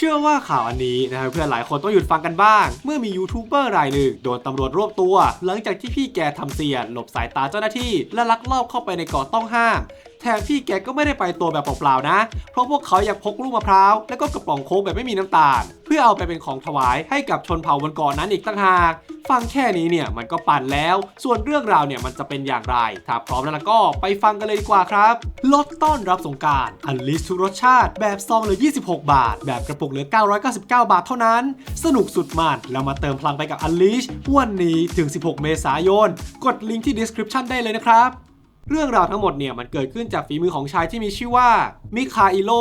เชื่อว่าข่าวอันนี้นะครับเพื่อนหลายคนต้องหยุดฟังกันบ้าง เมื่อมียูทูบเบอร์รายหนึ่งโดนตำรวจรวบตัว หลังจากที่พี่แกทำเสียนหลบสายตาเจ้าหน้าที่ และลักลอบเข้าไปในเกาะต้องห้ามแถมพี่แกก็ไม่ได้ไปตัวแบบเปล่าๆนะ เพราะพวกเขาอยากพกลูกมะพร้าว และก็กระป๋องโค้กแบบไม่มีน้ำตาล พื่อเอาไปเป็นของถวายให้กับชนเผ่าบนเกาะนนั้นอีกตั้งหาก ฟังแค่นี้เนี่ยมันก็ปั่นแล้ว ส่วนเรื่องราวเนี่ยมันจะเป็นอย่างไร ถ้าพร้อมแล้วล่ะก็ไปฟังกันเลยดีกว่าครับ ลดต้อนรับสงการอันลิสทุกรสชาติ แบบซองเหลือ 26 บาท แบบกระปุกเหลือ 999 บาทเท่านั้น สนุกสุดมันแล้วมาเติมพลังไปกับ Unleash วันนี้ถึง 16 เมษายน กดลิงก์ที่ description ได้เลยนะครับ เรื่องราวทั้งหมดเนี่ยมันเกิดขึ้นจากฝีมือของชายที่มีชื่อว่ามิคาอิโล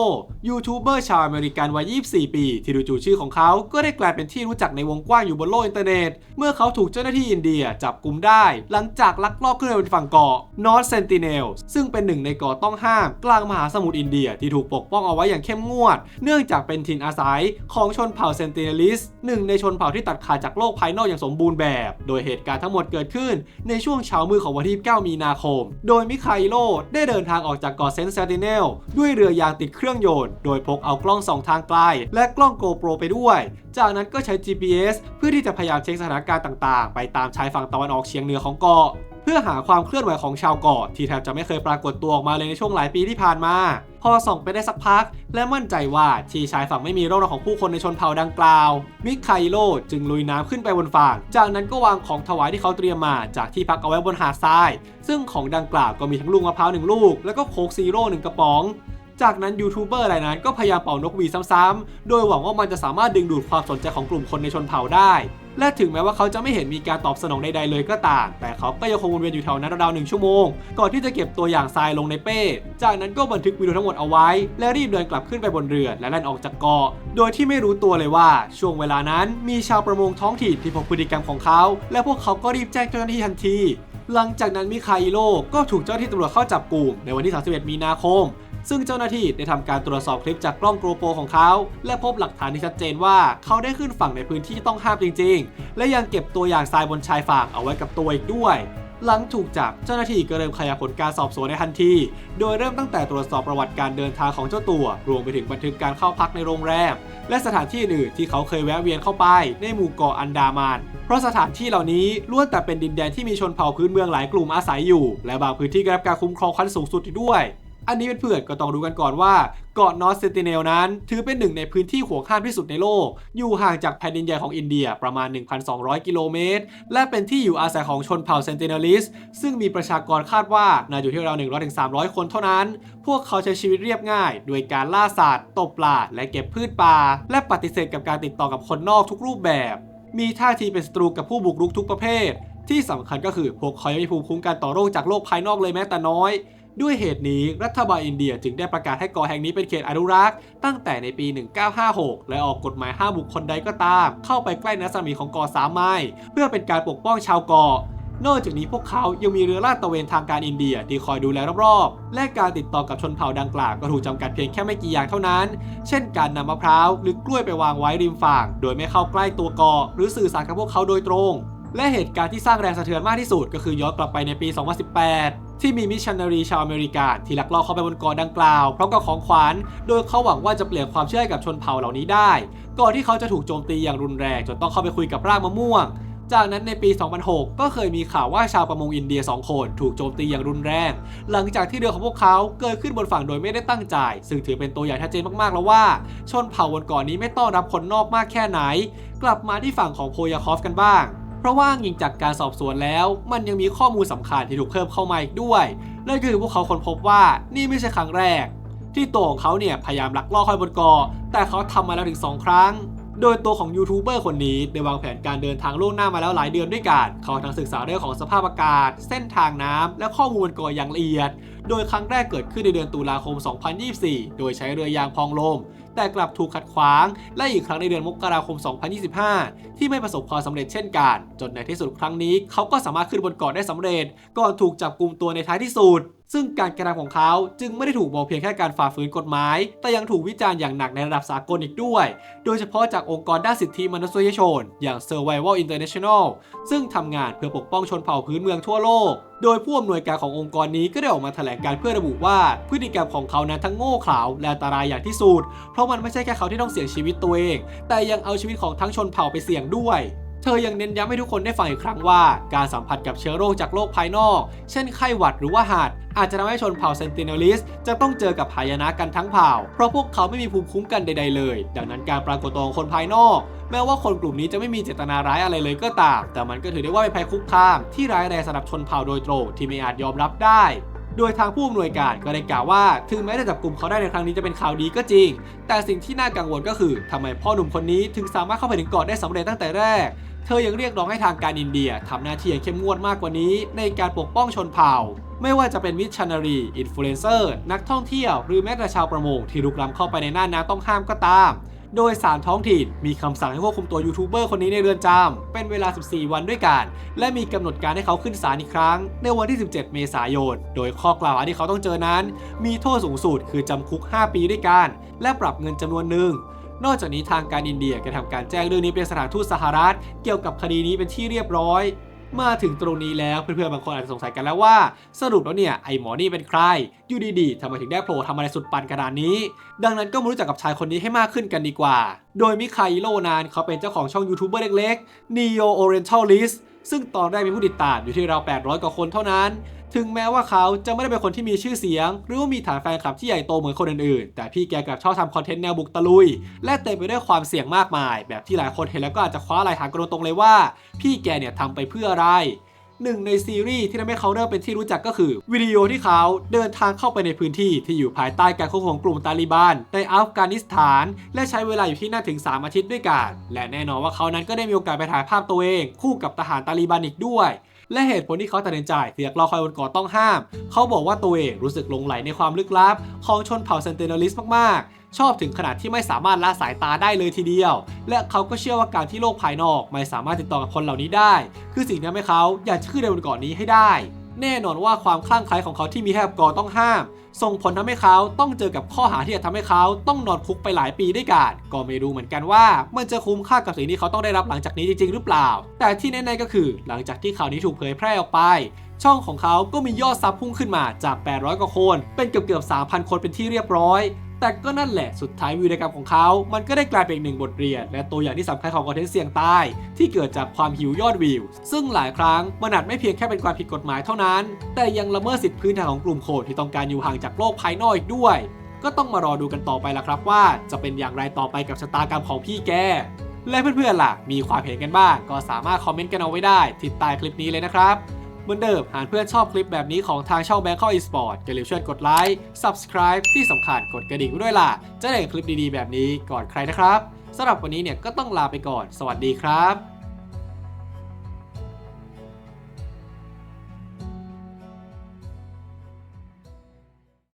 ยูทูบเบอร์ชาวอเมริกันวัย 24 ปี ที่ดูจู่ชื่อของเขาก็ได้กลายเป็นที่รู้จักในวงกว้างอยู่บนโลกอินเทอร์เน็ต เมื่อเขาถูกเจ้าหน้าที่อินเดียจับกุมได้ หลังจากลักลอบขึ้นไปบนฝั่งเกาะนอร์ t เซนติเนลซึ่งเป็นหนึ่งในเกาะต้องห้าม กลางมหาสมุทรอินเดียที่ถูกปกป้องเอาไว้อย่างเข้มงวด เนื่องจากเป็นถิ่นอาศัยของชนเผ่าเซนติเนลิสหนึ่งในชนเผ่าที่ตัดขาดจากโลกภายนอกอย่างสมบูรณ์แบบ โดยเหตุการณ์ทั้งหมดเกิดขึ้น ในช่วงเช้ามืดของวันที่ 9 มีนาคม โดยยมิคาอิโลได้เดินทางออกจากเกาะเซนต์เซนติเนลด้วยเรือยางติดเครื่องยนต์ โดยพกเอากล้องสองทางไกล และกล้องโกโปรไปด้วย จากนั้นก็ใช้ GPS เพื่อที่จะพยายามเช็คสถานการณ์ต่างๆ ไปตามชายฝั่งตะวันออกเฉียงเหนือของเกาะ เพื่อหาความเคลื่อนไหวของชาวเกาะที่แทบจะไม่เคยปรากฏตัวออกมาเลยในช่วงหลายปีที่ผ่านมา อส่องไปได้สักพัก และมั่นใจว่าที่ชายฝั่งไม่มีร่องรอยของผู้คนในชนเผ่าดังกล่าว มิคาอิโลจึงลุยน้ำขึ้นไปบนฝั่ง จากนั้นก็วางของถวายที่เขาเตรียมมาจากที่พักเอาไว้บนหาดทราย ซึ่งของดังกล่าวก็มีทั้งลูกมะพร้าวหนึ่งลูก แล้วก็โคกซีโร่หนึ่งกระป๋อง จากนั้นยูทูบเบอร์รายนั้นก็พยายามเป่านกหวีดซ้ำๆ โดยหวังว่ามันจะสามารถดึงดูดความสนใจของกลุ่มคนในชนเผ่าได้ และถึงแม้ว่าเขาจะไม่เห็นมีการตอบสนองใดๆเลยก็ตาม แต่เขาก็ยังคงวนเวียนอยู่แถวนั้นราวๆหนึ่งชั่วโมง ก่อนที่จะเก็บตัวอย่างทรายลงในเป้ จากนั้นก็บันทึกวิดีโอทั้งหมดเอาไว้ และรีบเดินกลับขึ้นไปบนเรือและแล่นออกจากเกาะ โดยที่ไม่รู้ตัวเลยว่า ช่วงเวลานั้นมีชาวประมงท้องถิ่นที่พบพฤติกรรมของเขา และพวกเขาก็รีบแจ้งเจ้าหน้าที่ทันทีหลังจากนั้นมิคาอิโลก็ถูกเจ้าหน้าที่ตำรวจเข้าจับกลุ่มในวันที่ 31 มีนาคม ซึ่งเจ้าหน้าที่ได้ทำการตรวจสอบคลิปจากกล้องโกโปรของเขา และพบหลักฐานที่ชัดเจนว่าเขาได้ขึ้นฝั่งในพื้นที่ที่ต้องห้ามจริง ๆ และยังเก็บตัวอย่างทรายบนชายฝั่งเอาไว้กับตัวอีกด้วยหลังถูกจับเจ้าหน้าที่ก็เริ่มขยายผลการสอบสวนในทันที โดยเริ่มตั้งแต่ตรวจสอบประวัติการเดินทางของเจ้าตัว รวมไปถึงบันทึกการเข้าพักในโรงแรม และสถานที่อื่นที่เขาเคยแวะเวียนเข้าไปในหมู่เกาะอันดามัน เพราะสถานที่เหล่านี้ล้วนแต่เป็นดินแดนที่มีชนเผ่าพื้นเมืองหลายกลุ่มอาศัยอยู่ และบางพื้นที่ก็ได้รับการคุ้มครองขั้นสูงสุดด้วย อันนี้เป็นเพื่อนก็ต้องรู้กันก่อนว่าเกาะนอร์เซนติเนลนั้น ถือเป็นหนึ่งในพื้นที่ห่วงห้ามที่สุดในโลก อยู่ห่างจากแผ่นดินใหญ่ของอินเดียประมาณ 1,200 กิโลเมตร และเป็นที่อยู่อาศัยของชนเผ่าเซนติเนลิส ซึ่งมีประชากรคาดว่าน่าอยู่ที่ราว100-300 คนเท่านั้น พวกเขาใช้ชีวิตเรียบง่าย โดยการล่าสัตว์ตกปลาและเก็บพืชป่า และปฏิเสธกับการติดต่อกับคนนอกทุกรูปแบบ มีท่าทีเป็นศัตรูกับผู้บุกรุกทุกประเภท ที่สำคัญก็คือพวกเขายังมีภูมิคุ้มกันต่อโรคจากโลกภายนอกเลยแม้แต่น้อย ด้วยเหตุนี้รัฐบาลอินเดียจึงได้ประกาศให้เกาะแห่งนี้เป็นเขตอนุรักษ์ตั้งแต่ในปี 1956 และออกกฎหมายห้ามบุคคลใดก็ตาม เข้าไปใกล้นัสมีของเกาะสามไมล์เพื่อเป็นการปกป้องชาวเกาะนอกจากนี้พวกเขายังมีเรือลาดตระเวนทางการอินเดียที่คอยดูแลรอบๆ และการติดต่อกับชนเผ่าดังกล่าวก็ถูกจำกัดเพียงแค่ไม่กี่อย่างเท่านั้น เช่นการนำมะพร้าวหรือกล้วยไปวางไว้ริมฝั่ง โดยไม่เข้าใกล้ตัวเกาะหรือสื่อสารกับพวกเขาโดยตรง และเหตุการณ์ที่สร้างแรงสะเทือนมากที่สุดก็คือย้อนกลับไปในปี 2018 ที่มีมิชชันนารีชาวอเมริกันที่ลักลอบเข้าไปบนเกาะดังกล่าวพร้อมกับของขวัญโดยเขาหวังว่าจะเปลี่ยนความเชื่อให้กับชนเผ่าเหล่านี้ได้ ก่อนที่เขาจะถูกโจมตีอย่างรุนแรงจนต้องเข้าไปคุยกับร่ากมะม่วง จากนั้นในปี 2006 ก็เคยมีข่าวว่าชาวประมงอินเดีย 2 คนถูกโจมตีอย่างรุนแรง หลังจากที่เรือของพวกเขาเกิดขึ้นบนฝั่งโดยไม่ได้ตั้งใจ ซึ่งถือเป็นตัวอย่างชัดเจนมากๆแล้วว่า ชนเผ่าบนเกาะนนี้ไม่ต้อนรับคนนอกมากแค่ไหน กลับมาที่ฝั่งของโพยาคอฟกันบ้าง ราะว่าอ้างอิงจากการสอบสวนแล้ว มันยังมีข้อมูลสำคัญที่ถูกเพิ่มเข้ามาอีกด้วยนั่นคือพวกเขาค้นพบว่านี่ไม่ใช่ครั้งแรก ที่ตัวของเขาเนี่ยพยายามลักลอบเข้าบนเกาะแต่เขาทำมาแล้วถึง 2 ครั้งโดยตัวของยูทูบเบอร์คนนี้ได้วางแผนการเดินทางล่วงหน้ามาแล้วหลายเดือนด้วยกัน เขาทั้งศึกษาเรื่องของสภาพอากาศ เส้นทางน้ำและข้อมูลเกาะอย่างละเอียด โดยครั้งแรกเกิดขึ้นในเดือนตุลาคม 2024 โดยใช้เรือยางพองลม แต่กลับถูกขัดขวาง และอีกครั้งในเดือนมกราคม 2025 ที่ไม่ประสบความสำเร็จเช่นกัน จนในที่สุดครั้งนี้เขาก็สามารถขึ้นบนเกาะได้สำเร็จ ก่อนถูกจับกลุ่มตัวในท้ายที่สุด ซึ่งการกระทำของเขาจึงไม่ได้ถูกมองเพียงแค่การฝ่าฝืนกฎหมาย แต่ยังถูกวิจารณ์อย่างหนักในระดับสากลอีกด้วย โดยเฉพาะจากองค์กรด้านสิทธิมนุษยชน อย่าง Survival International ซึ่งทำงานเพื่อปกป้องชนเผ่าพื้นเมืองทั่วโลก โดยผู้อำนวยการขององค์กรนี้ก็ได้ออกมาแถลงการเพื่อระบุว่า พฤติกรรมของเขานั้นทั้งโง่เขลาและอันตรายอย่างที่สุด เพราะมันไม่ใช่แค่เขาที่ต้องเสี่ยงชีวิตตัวเอง แต่ยังเอาชีวิตของทั้งชนเผ่าไปเสี่ยงด้วย เธอยังเน้นย้ำให้ทุกคนได้ฟังอีกครั้งว่า การสัมผัสกับเชื้อโรคจากโลกภายนอก เช่นไข้หวัดหรือว่าหัดอาจจะทำให้ชนเผ่าเซนติเนลิสจะต้องเจอกับหายนะกันทั้งเผ่า เพราะพวกเขาไม่มีภูมิคุ้มกันใด ๆ เลย ดังนั้นการปรากฏตัวของคนภายนอก แม้ว่าคนกลุ่มนี้จะไม่มีเจตนาร้ายอะไรเลยก็ตาม แต่มันก็ถือได้ว่าเป็นภัยคุกคามที่ร้ายแรงสำหรับชนเผ่าโดยตรงที่ไม่อาจยอมรับได้ โดยทางผู้อำนวยการก็ได้กล่าวว่า ถึงแม้จะจับกลุ่มเขาได้ในครั้งนี้จะเป็นข่าวดีก็จริง แต่สิ่งที่น่ากังวลก็คือทำไมพ่อหนุ่มคนนี้ถึงสามารถเข้าไปถึงเกาะได้สำเร็จตั้งแต่แรกเธอยังเรียกร้องให้ทางการอินเดียทำหน้าที่อย่างเข้มงวดมากกว่านี้ ในการปกป้องชนเผ่า ไม่ว่าจะเป็นมิชชันนารี อินฟลูเอนเซอร์ นักท่องเที่ยว หรือแม้แต่ชาวประมงที่ลุกล้ำเข้าไปในน่านน้ำต้องห้ามก็ตาม โดยสารท้องถิ่นมีคำสั่งให้ควบคุมตัวยูทูบเบอร์คนนี้ในเรือนจำเป็นเวลา 14 วันด้วยกัน และมีกำหนดการให้เขาขึ้นศาลอีกครั้ง ในวันที่ 17 เมษายน โดยข้อกล่าวหาที่เขาต้องเจอนั้น มีโทษสูงสุดคือจำคุก 5 ปีด้วยกัน และปรับเงินจำนวนหนึ่งนอกจากนี้ทางการอินเดียก็ทำการแจ้งเรื่องนี้เป็นสถานทูตสหรัฐ เกี่ยวกับคดีนี้เป็นที่เรียบร้อย มาถึงตรงนี้แล้วเพื่อนๆบางคนอาจจะสงสัยกันแล้วว่า สรุปแล้วเนี่ยไอหมอนี่เป็นใคร อยู่ดีๆทำไมถึงได้โผล่ทำอะไรสุดปันขนาดนี้ ดังนั้นก็มารู้จักกับชายคนนี้ให้มากขึ้นกันดีกว่า โดยมิคาอิโลนานเขาเป็นเจ้าของช่องยูทูบเบอร์เล็กๆ Neo Orientalist ซึ่งตอนแรกมีผู้ติดตามอยู่ที่ราว800 กว่าคนเท่านั้น ถึงแม้ว่าเขาจะไม่ได้เป็นคนที่มีชื่อเสียง หรือว่ามีฐานแฟนคลับที่ใหญ่โตเหมือนคนอื่นๆ แต่พี่แกกลับชอบทำคอนเทนต์แนวบุกตะลุย และเต็มไปด้วยความเสี่ยงมากมาย แบบที่หลายคนเห็นแล้วก็อาจจะคว้าลายถามกันตรงๆเลยว่า พี่แกเนี่ยทำไปเพื่ออะไรหนึ่งในซีรีส์ที่ทำให้เขาเริ่มเป็นที่รู้จักก็คือ วิดีโอที่เขาเดินทางเข้าไปในพื้นที่ที่อยู่ภายใต้การควบคุมของกลุ่มตาลิบันในอัฟกานิสถาน และใช้เวลาอยู่ที่นั่นถึง 3 อาทิตย์ด้วยกัน และแน่นอนว่าเขานั้นก็ได้มีโอกาสไปถ่ายภาพตัวเอง คู่กับทหารตาลิบันอีกด้วย และเหตุผลที่เขาตัดสินใจที่อยากรอคอยบนเกาะต้องห้าม เขาบอกว่าตัวเองรู้สึกหลงไหลในความลึกลับ ของชนเผ่าเซนเตนอลิสมากๆ ชอบถึงขนาดที่ไม่สามารถละสายตาได้เลยทีเดียว และเขาก็เชื่อว่าการที่โลกภายนอก ไม่สามารถติดต่อกับคนเหล่านี้ได้ คือสิ่งที่ทำให้เขาอยากจะขึ้นไปบนเกาะนี้ให้ได้ แน่นอนว่าความคลั่งไคล้ของเขาที่มีให้กับเกรต้องห้าม ส่งผลทำให้เขาต้องเจอกับข้อหาที่จะทำให้เขาต้องนอนคุกไปหลายปีด้วยกัน ก็ไม่รู้เหมือนกันว่า มันจะคุ้มค่ากับสิ่งที่เขาต้องได้รับหลังจากนี้จริงๆ หรือเปล่า แต่ที่แน่ๆก็คือ หลังจากที่ข่าวนี้ถูกเผยแพร่ออกไป ช่องของเขาก็มียอดซับพุ่งขึ้นมาจาก 800 กว่าคน เป็นเกือบเกือบ 3,000 คนเป็นที่เรียบร้อย แต่ก็นั่นแหละสุดท้ายวิวกรรมของเขา มันก็ได้กลายเป็นอีกหนึ่งบทเรียน และตัวอย่างที่สำคัญของคอนเทนต์เสี่ยงตาย ที่เกิดจากความหิวยอดวิว ซึ่งหลายครั้งมันอาจไม่เพียงแค่เป็นความผิดกฎหมายเท่านั้น แต่ยังละเมิดสิทธิพื้นฐานของกลุ่มคนที่ต้องการอยู่ห่างจากโลกภายนอกอีกด้วย ก็ต้องมารอดูกันต่อไปละครับว่า จะเป็นอย่างไรต่อไปกับชะตากรรมของพี่แกและเพื่อนๆล่ะ มีความเห็นกันบ้าง ก็สามารถคอมเมนต์กันเอาไว้ได้ ที่ใต้คลิปนี้เลยนะครับ เหมือนเดิม หากเพื่อนชอบคลิปแบบนี้ของทางช่อง Bangkok Esport อย่าลืมช่วยกดไลค์ Subscribe ที่สำคัญกดกระดิ่งด้วยล่ะ จะได้เห็นคลิปดีๆแบบนี้ก่อนใครนะครับสำหรับวันนี้เนี่ยก็ต้องลาไปก่อน สวัสดีครับ